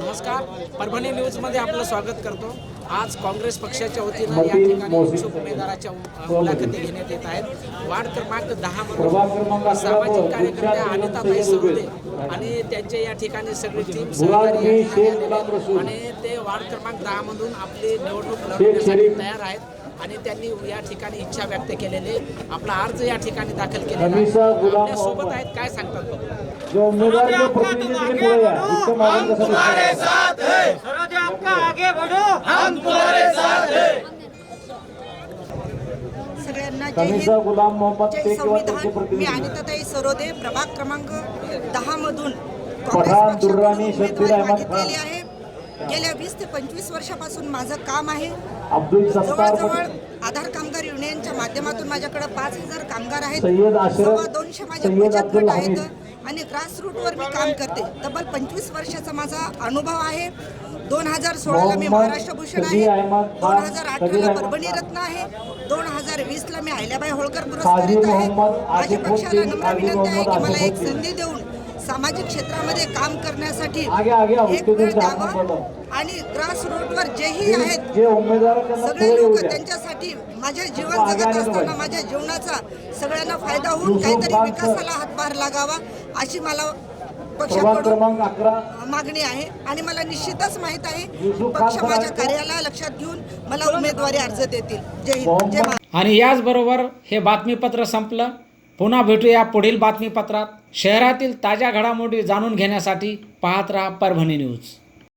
नमस्कार. परभणी न्यूजमध्ये आपलं स्वागत करतो. आज काँग्रेस पक्षाच्या वतीनं या ठिकाणी इच्छुक उमेदवाराच्या मुलाखती घेण्यात येत आहेत. वार्ड क्रमांक दहा मधून सामाजिक कार्यकर्त्या अनिताताई सरोदे आणि त्यांचे या ठिकाणी सगळी टीम सहकारी. आणि ते वार्ड क्रमांक दहा मधून आपली निवडणूक लढवण्यासाठी तयार आहेत. आणि त्यांनी या ठिकाणी इच्छा व्यक्त केलेली आपला अर्ज या ठिकाणी दाखल केलेला आपल्यासोबत. आहेत. काय सांगतात कसं दिसतं? सरोज आपका आगे बढ़ो। सगळ्यांना जय कमिसा हिंद। गुलाम मोहम्मद जय संविधान. मी अनिताताई सरोदे प्रभाग क्रमांक दहा मधून खान. आहे. गेल्या वीस ते पंचवीस वर्षापासून माझं काम आहे. अब्दुल सत्तार जवळजवळ आधार कामगार युनियनच्या माध्यमातून माझ्याकडे पाच हजार कामगार आहेत. सय्यद अशरफ, सव्वा दोनशे माझे सय्यद बचत अब्दुल गट आहेत. हमीद. आणि ग्रास रूटवर मी काम करते तब्बल पंचवीस वर्षाचा माझा अनुभव आहे दोन हजार सोळाला मी महाराष्ट्र भूषण आहे दोन हजार अठराला परभणी. रत्न आहे दोन हजार वीसला मी अहिल्याबाई होळकर पुरस्कारित आहे माझ्या पक्षाला नम्र विनंती आहे की मला एक. संधी देऊन सामाजिक क्षेत्रामध्ये काम करण्यासाठी एक वेळ द्यावा. आणि ग्रास रूटवर जेही आहेत सगळे लोक त्यांच्यासाठी माझ्या जीवन जगत असताना. माझ्या जीवनाचा सगळ्यांना फायदा होऊन काहीतरी विकासाला हातभार लागावा अशी मला पक्षाकडून मागणी आहे. आणि मला निश्चितच माहीत आहे पक्ष माझ्या कार्याला लक्षात घेऊन मला उमेदवारी अर्ज देतील. जय हिंद. जय आणि याचबरोबर हे बातमीपत्र संपलं. पुन्हा भेटूया पुढील बातमीपत्रात. शहरातील ताज्या घडामोडी जाणून घेण्यासाठी पाहत राहा परभणी न्यूज.